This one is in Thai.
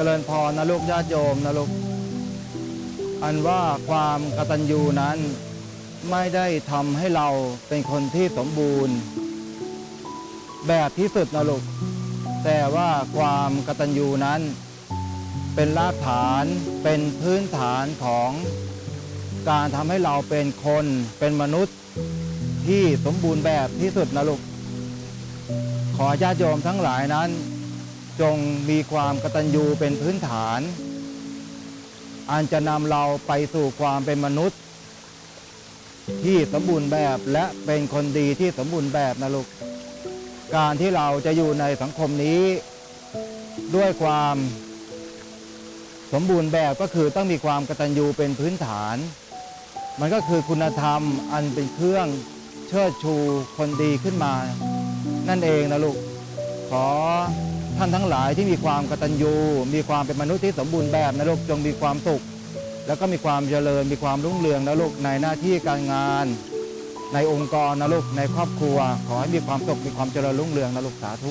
จริญพรนะลูกญาติโยมนะลูก อันว่าความกตัญญูนั้น ไม่ได้ทำให้เราเป็นคนที่สมบูรณ์ แบบที่สุดนะลูก แต่ว่าความกตัญญูนั้น เป็นรากฐานเป็นพื้นฐานของการทำให้เราเป็นคนเป็นมนุษย์ที่สมบูรณ์แบบที่สุดนะลูก ขอญาติโยมทั้งหลายนั้น จงมีความกตัญญูเป็นพื้นฐาน อันจะนำเราไปสู่ความเป็นมนุษย์ ที่สมบูรณ์แบบและเป็นคนดีที่สมบูรณ์แบบนะลูก การที่เราจะอยู่ในสังคมนี้ ด้วยความสมบูรณ์แบบก็คือต้องมีความกตัญญูเป็นพื้นฐาน มันก็คือคุณธรรมอันเป็นเครื่องเชิดชูคนดีขึ้นมา นั่นเองนะลูก ขอ ท่านทั้งหลายที่มีความกตัญญู มีความเป็นมนุษย์ที่สมบูรณ์แบบนะลูกจงมีความสุข แล้วก็มีความเจริญ มีความรุ่งเรืองนะลูกในหน้าที่การงาน ในองค์กรนะลูกในครอบครัว ขอให้มีความสุขมีความเจริญรุ่งเรืองนะลูกสาธุ